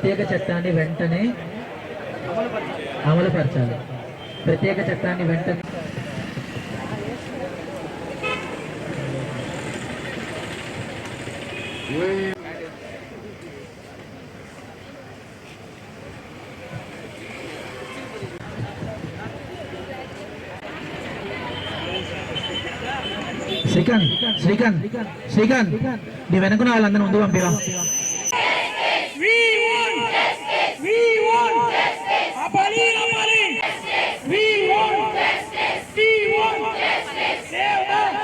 ప్రత్యేక చట్టాన్ని వెంటనే అమలుపరచాలి. ప్రత్యేక చట్టాన్ని వెంటనే శ్రీకాంత్ శ్రీకాంత్ శ్రీకాంత్ నీ వెనుకున్న వాళ్ళందరూ ముందు పంపిరా. Justice. Apali, apali. We want justice. We want justice. Save them.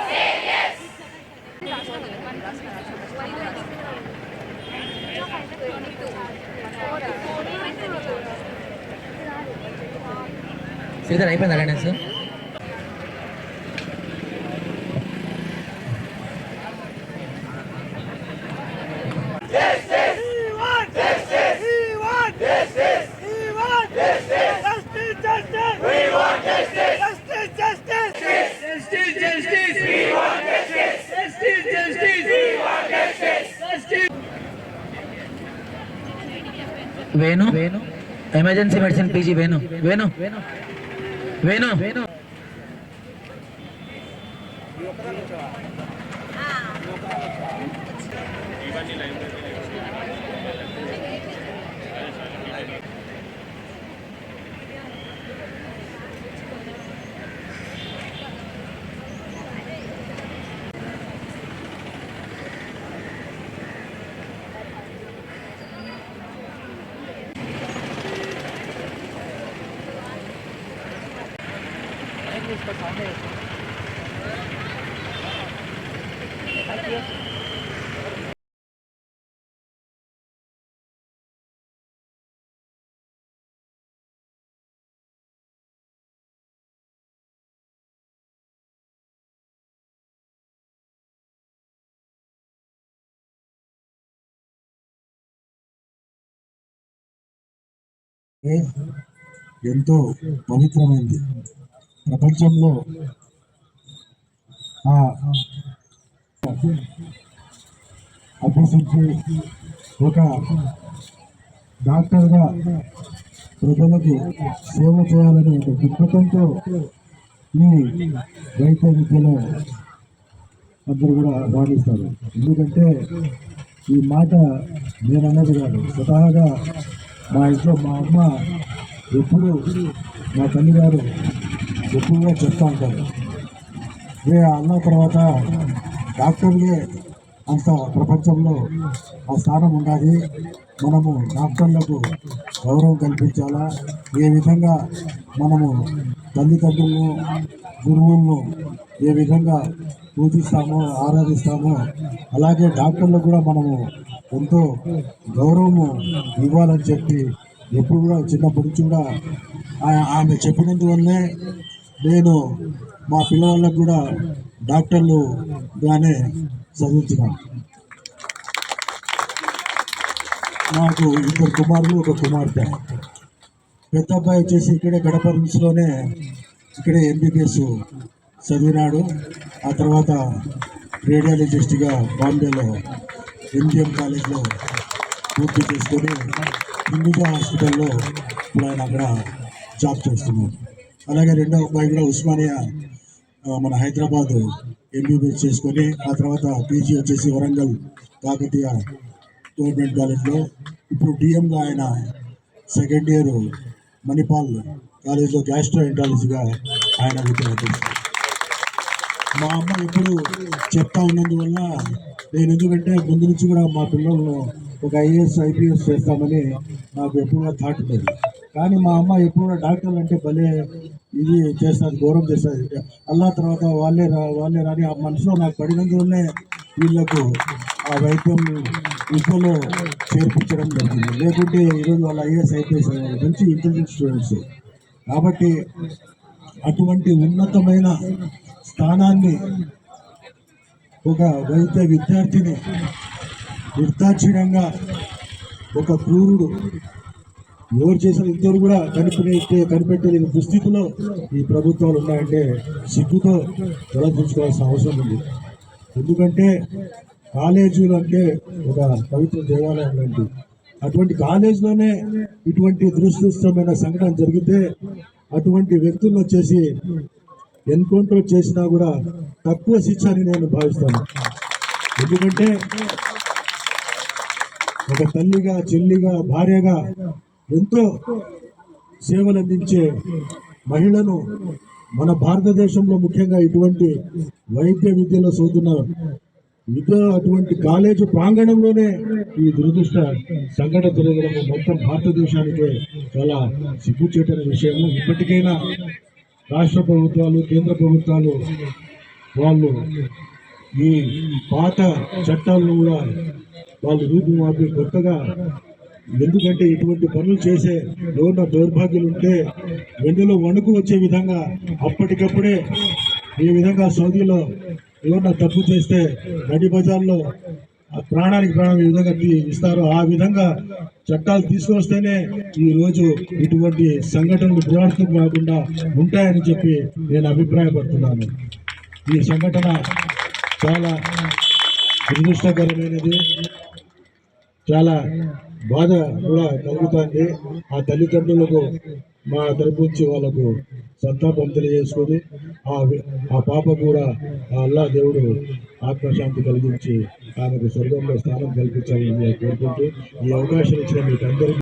Sridhar అయిపోయింది attendance We want Venu Venu emergency medicine PG Venu Venu Venu Venu ఎంతో పవిత్రమైంది. ప్రపంచంలో ఆ అభ్యసించి ఒక డాక్టర్గా ప్రజలకు సేవ చేయాలనే ఒక దృక్పథంతో ఈ వైద్య విద్యలో అందరూ కూడా భావిస్తారు ఎందుకంటే ఈ మాట నేను అన్నది కాదు. స్వతహాగా మా ఇంట్లో మా అమ్మ ఎప్పుడు మా తల్లిగారు ఎక్కువగా చెప్తూ ఉంటారు ఇదే అన్న తర్వాత డాక్టర్లే అంత ప్రపంచంలో ఆ స్థానం ఉండాలి. మనము డాక్టర్లకు గౌరవం కల్పించాలా? ఏ విధంగా మనము తల్లిదండ్రులను గురువులను ఏ విధంగా పూజిస్తామో ఆరాధిస్తామో అలాగే డాక్టర్లకు కూడా మనము ఎంతో గౌరవము ఇవ్వాలని చెప్పి ఎప్పుడు కూడా చిన్నప్పటి నుంచి కూడా ఆమె చెప్పినందువల్లే నేను మా పిల్లవాళ్ళకు కూడా డాక్టర్లు గానే చదువుతున్నాను నాకు ఇద్దరు కుమారులు ఒక కుమార్తె. పెద్ద అబ్బాయి వచ్చేసి ఇక్కడే గడప రిమ్స్లోనే ఇక్కడే ఎంబీబీఎస్ చదివినాడు. ఆ తర్వాత రేడియాలజిస్ట్గా బాంబేలో ఎంజిఎం కాలేజ్లో పూర్తి చేసుకొని హిందూజా హాస్పిటల్లో ఇప్పుడు ఆయన అక్కడ జాబ్ చేస్తున్నాడు. అలాగే రెండో అబ్బాయి కూడా ఉస్మానియా మన హైదరాబాద్ ఎంబీబీఎస్ చేసుకొని ఆ తర్వాత పీజీ వచ్చేసి వరంగల్ కాకతీయ గవర్నమెంట్ కాలేజ్లో. ఇప్పుడు డిఎంగా ఆయన సెకండ్ ఇయర్ మణిపాల్ కాలేజ్లో గ్యాస్ట్రో ఎంటాలజీగా ఆయన విద్య మా అమ్మ ఎప్పుడు చెప్తా ఉన్నందువల్ల నేను ఎందుకంటే ముందు నుంచి కూడా మా పిల్లలను ఒక ఐఏఎస్ ఐపీఎస్ చేస్తామని నాకు ఎప్పుడు థాట్ ఉండేది. కానీ మా అమ్మ ఎప్పుడు కూడా డాక్టర్లు అంటే భలే ఇది చేస్తారు గౌరవం చేస్తారు అల్లా తర్వాత వాళ్ళే రా వాళ్ళే రాని ఆ మనసులో నాకు పడినందులోనే వీళ్ళకు ఆ వైద్యం విద్యలో చేర్పించడం జరిగింది. లేకుంటే ఈరోజు వాళ్ళ ఐఏఎస్ ఐపీఎస్ మంచి ఇంటెలిజెంట్ స్టూడెంట్స్. కాబట్టి అటువంటి ఉన్నతమైన స్థానాన్ని ఒక వైద్య విద్యార్థిని నిర్దాక్షిణ్యంగా ఒక క్రూరుడు ఎవరు చేసిన ఇద్దరు కూడా కనిపెట్టే కనిపెట్టలేని దుస్థితిలో ఈ ప్రభుత్వాలు ఉన్నాయంటే సిగ్గుతో తలదించుకోవాల్సిన అవసరం ఉంది. ఎందుకంటే కాలేజీలు అంటే ఒక పవిత్ర దేవాలయం లాంటి. అటువంటి కాలేజీలోనే ఇటువంటి దురదృష్టమైన సంఘటన జరిగితే అటువంటి వ్యక్తులను వచ్చేసి ఎన్కౌంటర్ చేసినా కూడా తక్కువ శిక్ష అని నేను భావిస్తాను. ఎందుకంటే ఒక తల్లిగా చెల్లిగా భార్యగా ఎంతో సేవలు అందించే మహిళను మన భారతదేశంలో ముఖ్యంగా ఇటువంటి వైద్య విద్యలో చదువుతున్న విద్య అటువంటి కాలేజీ ప్రాంగణంలోనే ఈ దురదృష్ట సంఘటన జరగడం మొత్తం భారతదేశానికే చాలా సిగ్గుచేటైన విషయము. ఇప్పటికైనా రాష్ట్ర ప్రభుత్వాలు కేంద్ర ప్రభుత్వాలు వాళ్ళు ఈ పాత చట్టాలను కూడా వాళ్ళు రూపుమాపి కొత్తగా ఎందుకంటే ఇటువంటి పనులు చేసే ఎవరిన దౌర్భాగ్యులు ఉంటే వెన్నులో వణుకు వచ్చే విధంగా అప్పటికప్పుడే ఈ విధంగా సౌదీలో ఎవరిన తప్పు చేస్తే నడి బజార్లో ఆ ప్రాణానికి ప్రాణం ఈ విధంగా ఇస్తారో ఆ విధంగా చట్టాలు తీసుకొస్తేనే ఈ రోజు ఇటువంటి సంఘటనలు పురార్థం కాకుండా ఉంటాయని చెప్పి నేను అభిప్రాయపడుతున్నాను. ఈ సంఘటన చాలా దురదృష్టకరమైనది. చాలా బాధ కూడా కలుగుతుంది. ఆ తల్లిదండ్రులకు మా తరపు నుంచి వాళ్ళకు సంతాపం తెలియజేసుకొని ఆ ఆ పాప కూడా ఆ అల్లా దేవుడు ఆత్మశాంతి కలిగించి ఆమెకు స్వర్గంలో స్థానం కల్పించాలని కోరుకుంటూ ఈ అవకాశం ఇచ్చిన మీకు అందరికీ